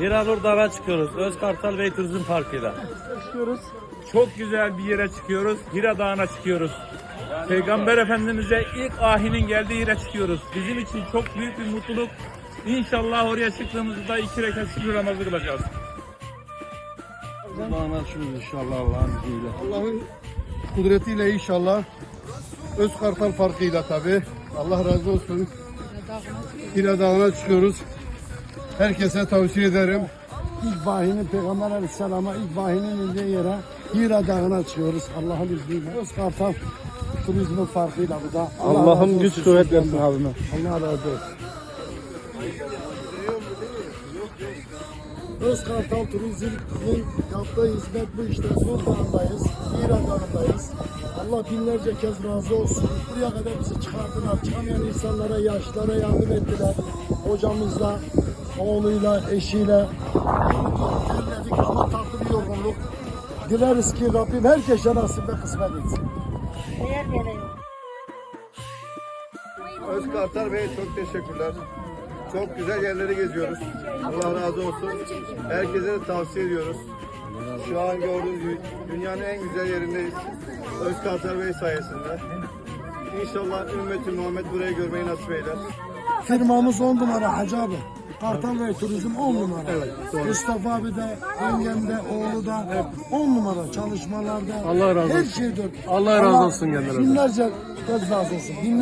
Hiranur Dağ'a çıkıyoruz. Özkartal Bey Turizm Parkı'yla. Çıkıyoruz. Çok güzel bir yere çıkıyoruz. Hira Dağı'na çıkıyoruz. Peygamber Efendimiz'e ilk ahinin geldiği yere çıkıyoruz. Bizim için çok büyük bir mutluluk. İnşallah oraya çıktığımızda iki rekat şükür namazı kılacağız. Allah'ın açıyoruz inşallah Allah'ın izniyle. Allah'ın kudretiyle inşallah. Öz Kartal farkıyla tabi. Allah razı olsun. Hira Dağı'na çıkıyoruz. Herkese tavsiye ederim. İlk vahinin Peygamber Aleyhisselam'a ilk vahinin indiği yere Hira Dağı'na çıkıyoruz Allah'ın izniyle. Özkartal turizmin farkıyla bu da. Allah'ım güç kuvvet versin abime. Allah razı olsun. Özkartal Turizm'in yaptığı hizmet bu işte. Hira Dağı'ndayız. Allah binlerce kez razı olsun. Buraya kadar bizi çıkarttılar. Çıkamayan insanlara, yaşlara yardım ettiler. Hocamızla, oğluyla, eşiyle. Dinledik ama tatlı bir yorgunluk. Dileriz ki Rabbim herkese nasip ve kısmet etsin. Öz Kartal Bey çok teşekkürler. Çok güzel yerleri geziyoruz. Allah razı olsun. Herkese de tavsiye ediyoruz. Şu an gördüğünüz gibi dünyanın en güzel yerindeyiz. Öz Kartal Bey sayesinde. İnşallah ümmeti Muhammed burayı görmeyi nasip eyler. Firmamız 10 numara Hacı abi. Kartal ve Turizm 10 numara. Mustafa abi de, yengem de, oğlu da 10 numara çalışmalarda. Allah razı Her olsun. şey dört. Allah razı olsun kendilerine. Binlerce kez razı olsun. Binlerce